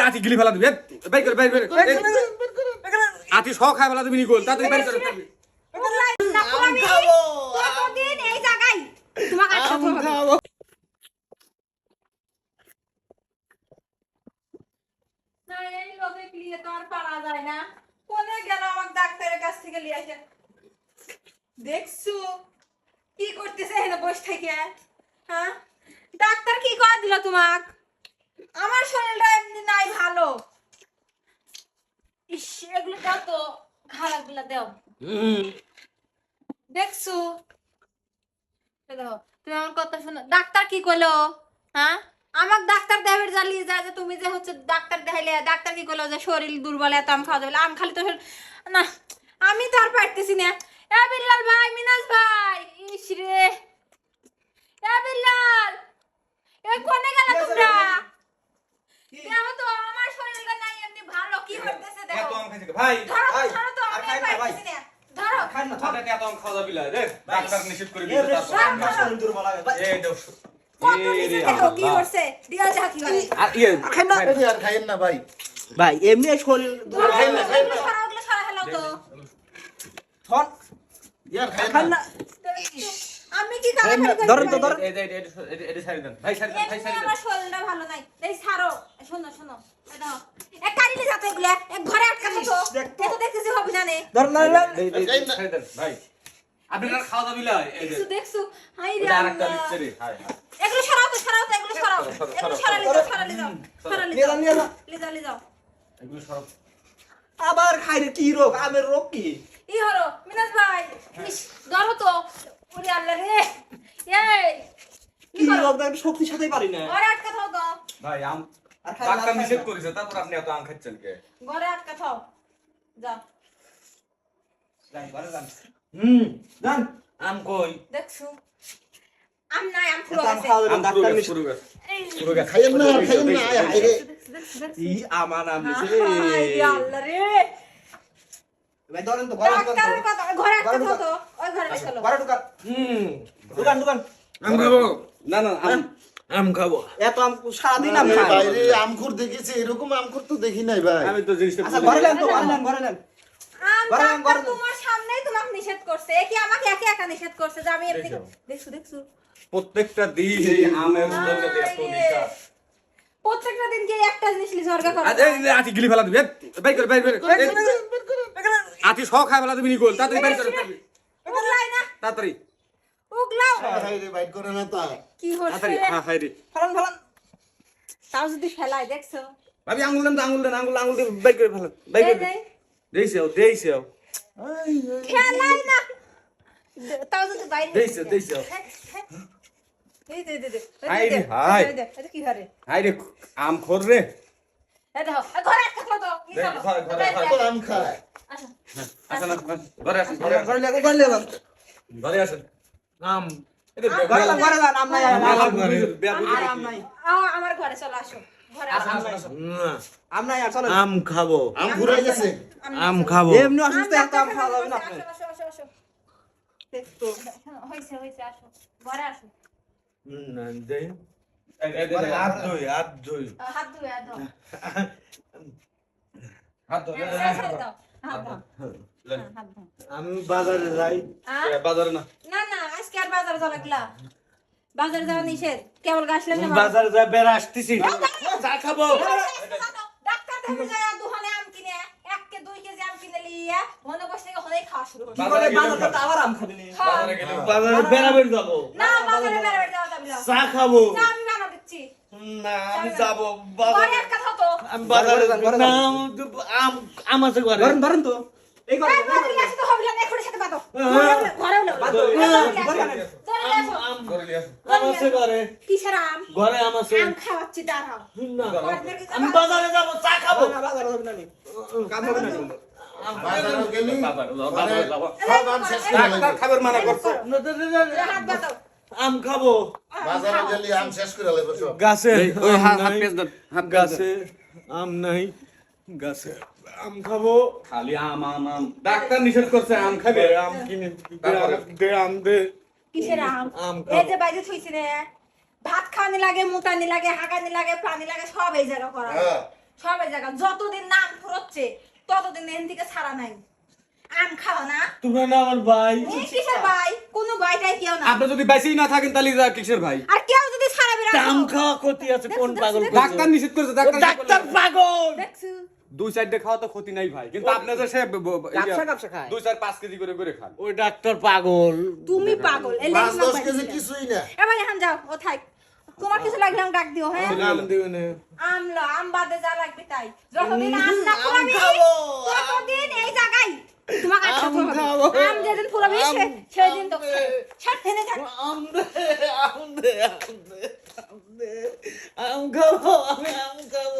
আটি গিলি ফেলা দিবি বাই করে বাই করে শ খাই ফেলা দিবি নিগোল তাড়াতাড়ি বাই করে। গেল দেখছ? কি করতেছে এখানে বসে থেকে? হ্যাঁ? ডাক্তার কি করে দিল তোমাক? আমার শরীরটা এমনি নাই ভালো। ইস এগুলো দাও তো খারাপগুলা দাও দেখছ? তুমি আমার কথা শোনো। ডাক্তার কি কইলো? হ্যাঁ? আমাক ডাক্তার দেবের জ্বালিয়ে যায় যে তুমি যে হচ্ছে ডাক্তার দেখাইলে ডাক্তার কি কইলো যে শরীর দুর্বল এত আম খাওয়া যাবে আম খালি তো না আমি তো আর পারতেছি না। এ বিল্লাল ভাই মিনাজ ভাই ইস রে এ বিল্লাল এ কোনে গেল তোমরা দেখো তো আমার শরীরটা নাই এমনি ভালো কি করতেছে এত দেখো আম খাইছে ভাই ধরো ধরো তো আমি খাই না না ধরো খাই না তোরা এত আম খাওয়া যাবি রে ডাক্তার নিষেধ করে এ তারপর আমার শরীর দুর্বল লাগে। এই দাও কত নিচে দেখো কি করছে দিয়া যা কি করে আর ইয়ে খাই না। আর খাইয়েন না ভাই ভাই এমনি শরীর দুর্বল না খাই না সারা হেলাও তো থন, ইয়ার খাইয়েন না না। আমি কি ধরেন তো, ধরেন। এটা এটা দেন ভাই দেন ভাই দেন। আমার শরীরটা ভালো নাই। এই ছাড়ো শোনো শোনো এই দাও এক কারিলে যাতো এগুলা। এক ঘরে আটকা থাকো। দেখতো। এ দেখতেছি হবে ধরেন না, না, এই এই এই দেন ভাই। খাওয়া যাবি না এই যে। দেখছ। দেখছ হাই রে আরেকটা। দিচ্ছে রে হাই হাই এগুলো সরাও তো সরাও তো এগুলো সরাও সরো, সরো, এগুলো সরো, সরালে যাও সরালে যাও সরালে নিয়ে যাও যাও, নিয়ে যাও। লে যাও লে যাও। এগুলো সব আবার খাই রে কি রোগ? আমের রোগ কি? ই হলো? মিনাজ ভাই ধরো তো। ওরে আল্লাহ রে। এই কি দেখ শক্তির সাথেই পারি না। ঘরে আটকা থাও তো ভাই আম আর ডাক্তার নিষেধ করেছে তারপর আপনি এত আম খাচ্ছেন কে? ঘরে আটকা থাও। যাও যান ঘরে যান। হুম জান আম কই? দেখছ? আম নাই আম ফুরো এত আম আম ডাক্তার নিষেধ- এই। খাইয়েন না খাইয়েন না আয় হায় রে। ই আমার নাম নিছে রে আল্লাহ রে। ভাই ধরেন তো ঘরে ঢুকান ডাক্তারের তো। কথা ঘরে আটকা ঘরে থাও ঢুকান। তো ওই ঘরে চলো ঘরে ঢুকান হুম দোকান দোকান আম খাব না না আম আম খাব এত আম সারাদিন আম খাই বাইরে আমখুর দেখেছি এরকম আমখুর তো দেখি নাই ভাই আমি তো জিনিসটা আচ্ছা ঘরে না। তো ঘরে নেন ঘরে নেন আম ঘরে নেন, ডাক্তার ঘরে নেন। তোমার সামনেই তোমাকে নিষেধ করছে কি আমাকে একা একা নিষেধ করছে যে আমি এমনি দেখছ দেখছ প্রত্যেকটা দিন এই আমের জন্য এত হায় প্রত্যেকটা দিন কি একটা জিনিস ঝরগা করে আজ এই আটি গিলি ফেলা দিবি করে বাই করে আটি শ খাই ফেলা দিবি নিগোল তাড়াতাড়ি বাই করে তাড়াতাড়ি। উগলাই না। তাড়াতাড়ি। উগলাও। হায় রে বাইট করে না তা। কি হচ্ছে? তাড়াতাড়ি হ্যাঁ হাই রে। ফেলান ফেলান। তাও যদি ফেলাই দেখছ? ভাবি আঙ্গুল দেন আঙ্গুল দেন আঙ্গুল আঙ্গুল দিয়ে বাই করে ফেলেন বাই দেই করে দেই দেইছে ও দেইছে ও। খেলাই না। তাও যদি বাইরে দেইছে দেইছে এই দে দে দে। হাই রে, হাই। এটা কি ঘরে? হাই রে আম খোর রে। ঘরে একটা তো ঘরে, ঘরে। আম খায়। আসেন ঘরে আসেন ঘরে আসেন। আও আমার ঘরে চলো আসো। আম নাই আম নাই আর চলো। আম খাব। আম ঘুরে গেছে আম খাব। এমনি অসুস্থ এত আম খাওয়া যাবে না হাত ধুই হাত ধুই। হাত ধুয়ে হ্যাঁ। হ্যাঁ, আমি বাজারে যাই। বাজারে না। না না আজকে আর বাজারে যাওয়া লাগলা। বাজারে যাওয়া নিষেধ। কেবল গাছলাম না বাজারে যাই বেড়া আসতেছি। চা খাব। ডাক্তার দেখে যায় দুহানে আম কিনে। এক কে দুই কেজি আম কিনে লিয়ে মনে বসে থেকে হলেই খাওয়া শুরু করবে। করে বাজার করতে আবার আম খাবি নি। বাজারে গেলে বাজারে বেড়াবেন যাব। না বাজারে বের বের যাওয়া যাবে না। চা খাব। চা আমি বানা দিচ্ছি। না আমি যাব বাজারে। আমি বাজারে না। আমি আছে ঘরে ধরেন ধরেন তো এই ঘরে বাজারে যাব চা খাব না বাজার হবে না নি কাম হবে না নি। বাজারে গেলি বাজারে যাও, বাজারে যাও। সব আম শেষ করে ডাক্তার খাবার মানা করছে না, দে, দে, দে, দে। হাত বাতো আম খাব বাজারে গেলি আম শেষ করে গাছে হাত গাছে আম নাই গাছে আম খাব। খালি আম আম আম। ডাক্তার নিষেধ করছে আম খাবে? আম কিনে দে, আম- দে কিসের আম? আম এই যে বাইরে থইছি রে ভাত খাওয়ানি লাগে মুতানি লাগে হাগানি লাগে পানি লাগে সব এই জায়গা করা। হ্যাঁ। সব এই জায়গা। যতদিন নাম ফুরোচ্ছে ততদিন এখান থেকে ছাড়া নাই। আম খাওয়া না। তোমরা না আমার ভাই? কিসের ভাই? কোনো ভাইটাই কেউ না। আপনি যদি বেঁচেই না থাকেন তাহলে কিসের ভাই? আর আম খাওয়া ক্ষতি আছে কোন পাগল ডাক্তার নিষেধ করেছে ডাক্তার ডাক্তার পাগল! দেখছ। দুই সাইডে খাওয়া তো ক্ষতি নাই ভাই কিন্তু আপনি সে খায়। দুই চার পাঁচ কেজি করে করে খান। ওই ডাক্তার পাগল। তুমি পাগল কেজি কিছুই না। এবার এখন যাও ও থাক। তোমার কিছু লাগলে আমি ডাক দিও হ্যাঁ? নাম দিও না। আম আম বাদে যা লাগবে তাই। যতদিন আম না পুরাবি ততদিন এই জায়গায় তোমাকে খেতে খাব। আম যেদিন পুরাবি সেদিন তো ছাড় থেনে থাক। আম দে আম দে আম দে। আম দে আম খাব আমি আম খাব